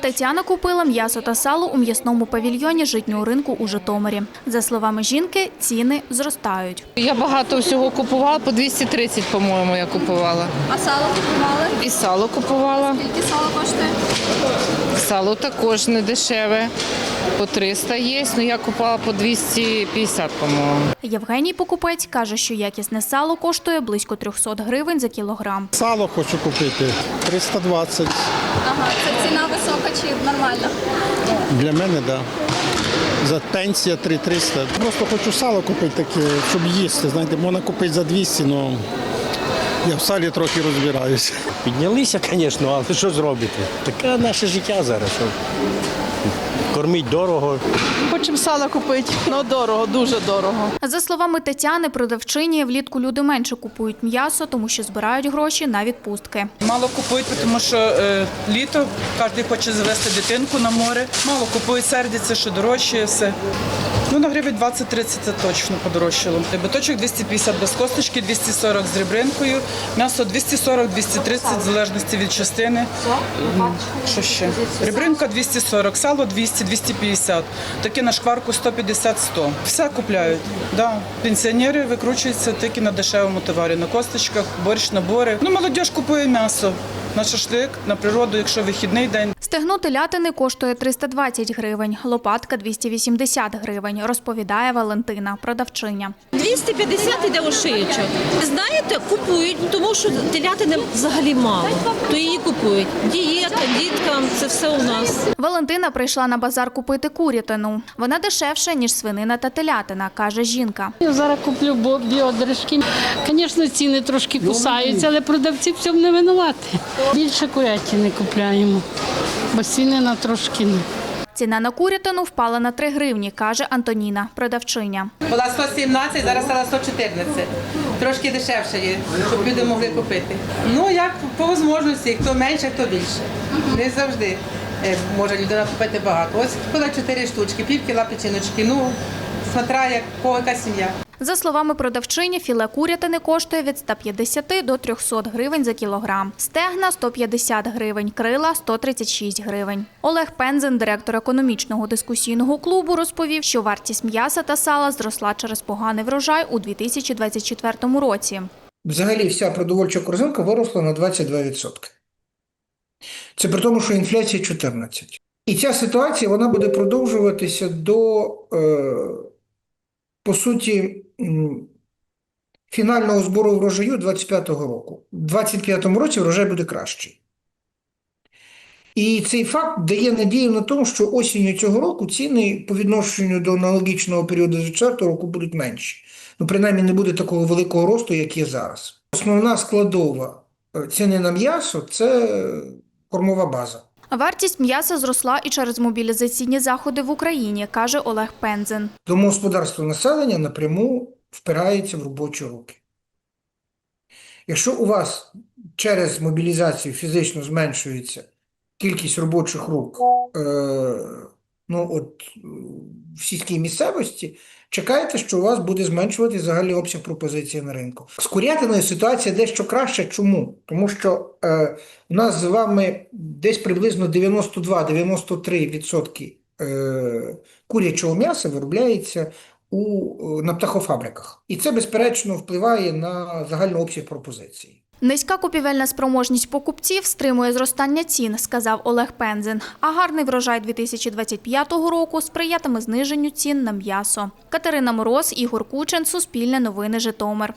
Тетяна купила м'ясо та сало у м'ясному павільйоні житнього ринку у Житомирі. За словами жінки, ціни зростають. Я багато всього купувала, по 230, по-моєму, я купувала. А сало купували? І сало купувала. Скільки сало коштує? Сало також не дешеве. По 300 є, але я купувала по 250, по-моєму. Євгеній покупець каже, що якісне сало коштує близько 300 гривень за кілограм. Сало хочу купити 320. Ага, це ціна висока чи нормальна? Для мене, так. Да. За пенсія 3300. Просто хочу сало купити таке, щоб їсти. Знаєте, можна купити за 200, але я в салі трохи розбираюся. Піднялися, звісно, але що зробити? Таке наше життя зараз. Кормить дорого. Хочемо сала купити, але дорого, дуже дорого. За словами Тетяни, продавчині, влітку люди менше купують м'ясо, тому що збирають гроші на відпустки. Мало купують, тому що е, літо кожен хоче завести дитинку на море. Мало купують, сердяться, що дорожчає все. Ну, на гривень 20-30 це точно подорожчало. Биточок 250 без косточки, 240 з ребринкою, м'ясо 240-230 в залежності від частини. Що ще? Ребринка 240, сало 200-250. такі на шкварку 150-100. Все купляють. Да. Пенсіонери викручуються тільки на дешевому товарі, на косточках, борщ, набори. Ну, молодь купує м'ясо на шашлик, на природу, якщо вихідний день. Стегно телятини коштує 320 гривень, лопатка 280 гривень, розповідає Валентина, продавчиня. 250 іде у шиєчок. Знаєте, купують, тому що телятини взагалі мало. То її купують. Дієта, діткам, це все у нас. Валентина прийшла на базар купити курятину. Вона дешевша, ніж свинина та телятина, каже жінка. Я зараз куплю біодрижки. Звісно, ціни трошки кусаються, але продавці в цьому не винуваті. Більше курятини купляємо, бо свинина трошки не. Ціна на курятину впала на 3 гривні, каже Антоніна, продавчиня. Була 117, зараз стала 114. Трошки дешевше є, щоб люди могли купити. Ну, як по можливості, хто менше, хто більше. Не завжди е, може людина купити багато. Ось купила 4 штучки, пів кіла печіночки. Ну, смотря як кого яка сім'я. За словами продавчині, філе курятини коштує від 150 до 300 гривень за кілограм. Стегна – 150 гривень, крила – 136 гривень. Олег Пензен, директор економічного дискусійного клубу, розповів, що вартість м'яса та сала зросла через поганий врожай у 2024 році. Взагалі вся продовольча корзинка виросла на 22%. Це при тому, що інфляція 14%. І ця ситуація вона буде продовжуватися до, е, по суті, фінального збору врожаю 25-го року. У 25-му році врожай буде кращий. І цей факт дає надію на тому, що осінню цього року ціни по відношенню до аналогічного періоду 24 року будуть менші. Ну, принаймні, не буде такого великого росту, як є зараз. Основна складова е, ціни на м'ясо це кормова база. Вартість м'яса зросла і через мобілізаційні заходи в Україні, каже Олег Пензен. Домогосподарство населення напряму впирається в робочі руки. Якщо у вас через мобілізацію фізично зменшується кількість робочих рук е, ну, от, е, в сільській місцевості, чекайте, що у вас буде зменшувати загальний обсяг пропозиції на ринку. З курятиною ситуація дещо краща. Чому? Тому що е, у нас з вами десь приблизно 92-93% е, курячого м'яса виробляється у, е, на птахофабриках. І це, безперечно, впливає на загальний обсяг пропозиції. Низька купівельна спроможність покупців стримує зростання цін, сказав Олег Пензен. А гарний врожай 2025 року сприятиме зниженню цін на м'ясо. Катерина Мороз, Ігор Кучин, Суспільне новини Житомир.